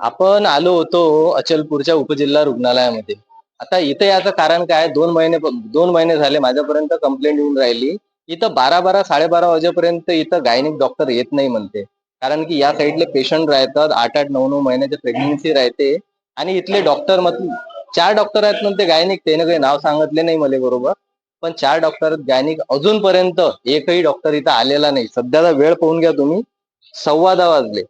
आपण आलो होतो अचलपूरच्या उपजिल्हा रुग्णालयामध्ये. आता इथे याचं कारण काय? दोन महिने दोन महिने झाले माझ्यापर्यंत कंप्लेंट येऊन राहिली. इथं बारा बारा साडेबारा वाजेपर्यंत इथं गायनिक डॉक्टर येत नाही म्हणते. कारण की या साईडले पेशंट राहतात आठ आठ नऊ नऊ महिन्याचे प्रेग्नन्सी राहते. आणि इथले डॉक्टर मत चार डॉक्टर आहेत म्हणते गायनिक त्याने काही नाव सांगितले नाही मला बरोबर. पण चार डॉक्टर गायनिक अजूनपर्यंत एकही डॉक्टर इथं आलेला नाही. सध्याचा वेळ पाहून घ्या तुम्ही. सव्वा दहा वाजले.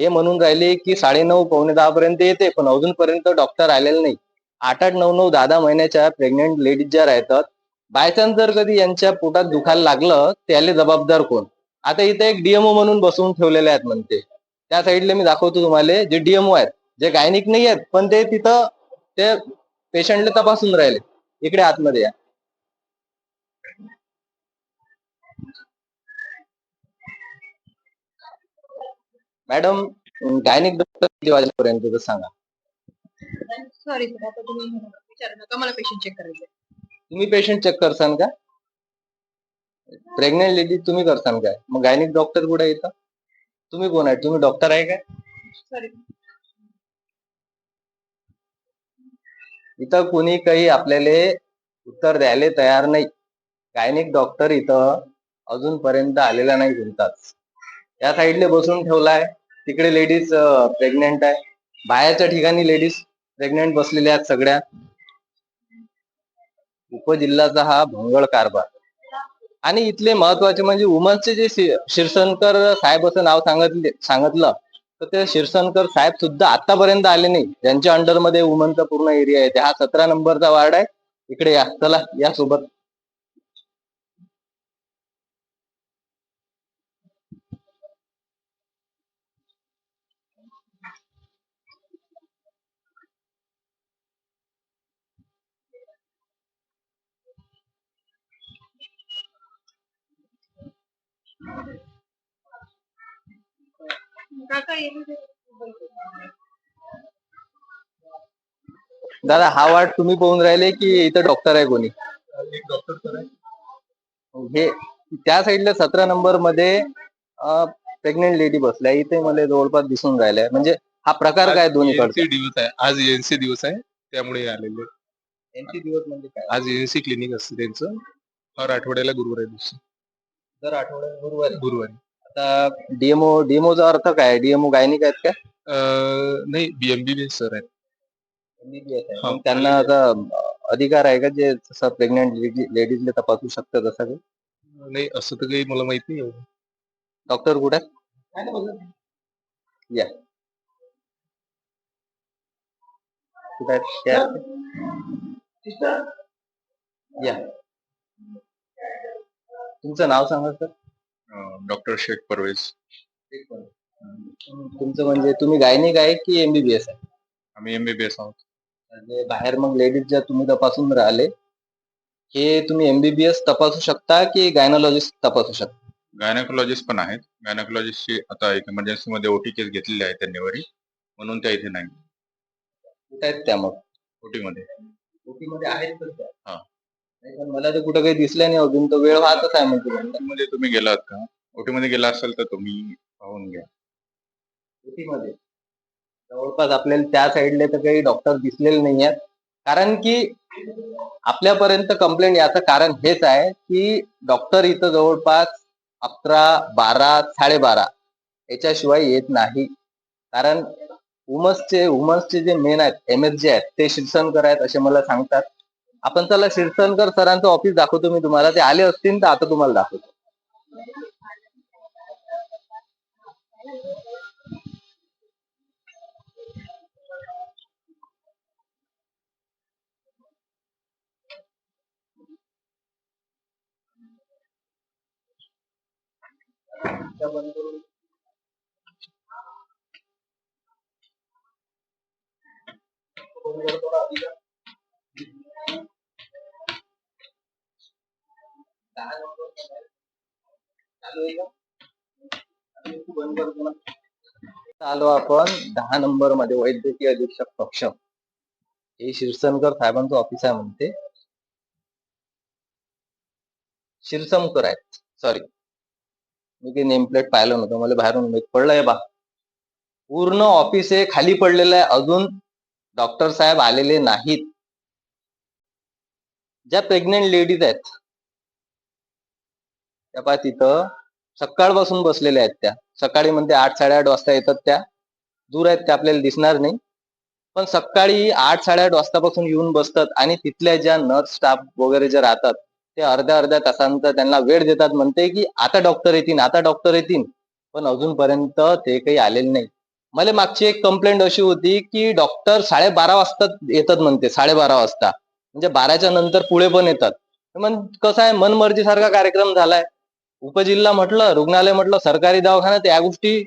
हे म्हणून राहिले की साडेनऊ पावणे दहा पर्यंत येते पण अजूनपर्यंत डॉक्टर आलेले नाही. आठ आठ नऊ नऊ दहा दहा महिन्याच्या प्रेग्नेंट लेडीज ज्या राहतात बायचान्स जर कधी यांच्या पोटात दुखायला लागलं त्याले जबाबदार कोण? आता इथे एक डीएमओ म्हणून बसवून ठेवलेले आहेत म्हणते. त्या साईडला मी दाखवतो तुम्हाला जे डीएमओ आहेत जे गायनिक नाही आहेत पण ते तिथं ते पेशंटला तपासून राहिले. इकडे आतमध्ये या. मॅडम गायनिक डॉक्टर किती वाजेपर्यंत येतं सांगा. सॉरी सर आता तुम्ही विचारू नका मला पेशंट चेक करायचे तुम्ही पेशंट चेक करसान का? प्रेग्नेंट लेडी तुम्ही करसान काय? मग गायनिक डॉक्टर कुठे येतं तुम्ही कोण आहे? तुम्ही डॉक्टर आहे काय? सॉरी इथं कुणी काही आपल्याला उत्तर द्यायला तयार नाही. गायनिक डॉक्टर इथं अजूनपर्यंत आलेला नाही कोणताच. या साईडले बसून ठेवलाय. तिकडे लेडीज प्रेग्नेंट आहे. बाहेरच्या ठिकाणी लेडीज प्रेग्नेंट बसलेल्या आहेत सगळ्या. उपजिल्ह्याचा हा भोंगळ कारभार. आणि इथले महत्त्वाचे म्हणजे वुमन्सचे जे शिरसनकर साहेब असं नाव सांगितले सांगितलं तर ते शिरसनकर साहेब सुद्धा आतापर्यंत आले नाही. ज्यांच्या अंडरमध्ये वुमनचा पूर्ण एरिया आहे. हा सतरा नंबरचा वार्ड आहे. इकडे या चला या सोबत. काका दादा हा वार्ड तुम्ही पाहून राहिले की इथं डॉक्टर आहे कोणी? एक डॉक्टर आहे हे त्या साईडला सतरा नंबरमध्ये प्रेग्नेंट लेडी बसल्या. इथे मला जवळपास दिसून राहिलाय. म्हणजे हा प्रकार काय दोन्ही एनसी दिवस आहे. आज एनसी दिवस आहे. त्यामुळे आलेले. दिवस म्हणजे काय? आज एनसी क्लिनिक असते त्यांचं. हर आठवड्याला गुरुवारी दिवशी. दर आठवड्यात गुरुवारी. गुरुवारी. आता डीएमओ डीएमओचा अर्थ काय? डीएमओ गायनिक आहेत का अं, नाही बीएमबी सर आहेत. मग त्यांना आता अधिकार आहे का जे जसं प्रेग्नेंट लेडीजला तपासू शकतात तसं काही? नाही असं तर काही मला माहीत नाही एवढं. डॉक्टर कुठे? आहेत? या. कुठे आहेत? का? या. तुमचं नाव सांगा सर डॉक्टर शेख परवेज. तुमचं म्हणजे तुम्ही गायनिक आहे की एमबीबीएस आहे? आम्ही एमबीबीएस आहोत. म्हणजे बाहेर मग लेडीज ज्या तुम्ही तपासून राहिले हे तुम्ही एमबीबीएस तपासू शकता की गायनॉलॉजिस्ट तपासू शकता? गायनाकोलॉजिस्ट पण आहेत. गायनाकोलॉजिस्टची आता एक इमर्जन्सी मध्ये ओटी केस घेतलेली आहे त्यांनीवरी म्हणून त्या इथे नाही. कुठे आहेत त्या मग? ओटी मध्ये. ओटी मध्ये आहेत तर त्या. हा. नाही पण मला तर कुठं काही दिसलं नाही अजून तो वेळ वाहतच आहे म्हणजे मध्ये तुम्ही गेलात का? ओटी मध्ये गेला असाल तर तुम्ही पाहून घ्या. ओटी मध्ये जवळपास आपल्याला त्या साईडला तर काही डॉक्टर दिसलेले नाही आहेत. कारण की आपल्यापर्यंत कंप्लेंट याचं कारण हेच आहे की डॉक्टर इथं जवळपास अकरा बारा साडेबारा याच्याशिवाय येत नाही. कारण वुमन्सचे वुमन्सचे जे मेन आहेत एम एस जे आहेत ते शिरसनकर आहेत असे मला सांगतात. आपण चला शिरसनकर सरांचं ऑफिस दाखवतो मी तुम्हाला. ते आले असतील तर आता तुम्हाला दाखवतो. आलो आपण दहा नंबरमध्ये वैद्यकीय अधीक्षक पक्ष. हे शिरसनकर साहेबांचं ऑफिस आहे म्हणते. शिरसमकर आहेत. सॉरी मी ते नेम प्लेट पाहिलं नव्हतं. मला बाहेरून पडलंय बा. पूर्ण ऑफिस हे खाली पडलेलं आहे. अजून डॉक्टर साहेब आलेले नाहीत. ज्या प्रेग्नेंट लेडीज आहेत त्या पहा तिथं सकाळपासून बसलेल्या आहेत त्या. सकाळी म्हणते आठ साडेआठ वाजता येतात त्या. दूर आहेत त्या आपल्याला दिसणार नाही. पण सकाळी आठ साडेआठ वाजतापासून येऊन बसतात आणि तिथल्या ज्या नर्स स्टाफ वगैरे जे राहतात ते अर्ध्या अर्ध्या तासांचा त्यांना वेळ देतात. म्हणते की आता डॉक्टर येतील आता डॉक्टर येतील पण अजूनपर्यंत ते काही आलेले नाही मला मागची एक कंप्लेंट अशी होती की डॉक्टर साडेबारा वाजता येतात म्हणते साडेबारा वाजता. म्हणजे बाराच्या नंतर पुढे पण येतात. मग कसं आहे मनमर्जीसारखा कार्यक्रम झालाय. उपजिल्हा म्हटलं रुग्णालय म्हटलं सरकारी दवाखान्यात या गोष्टी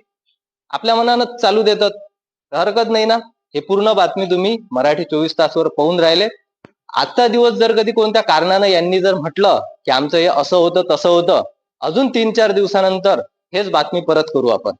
आपल्या मनानं चालू देतात. हरकत नाही ना? हे पूर्ण बातमी तुम्ही मराठी चोवीस तासवर पाहून राहिले. आजचा दिवस जर कधी कोणत्या कारणानं यांनी जर म्हटलं की आमचं हे असं होतं तसं होतं अजून तीन चार दिवसानंतर हेच बातमी परत करू आपण.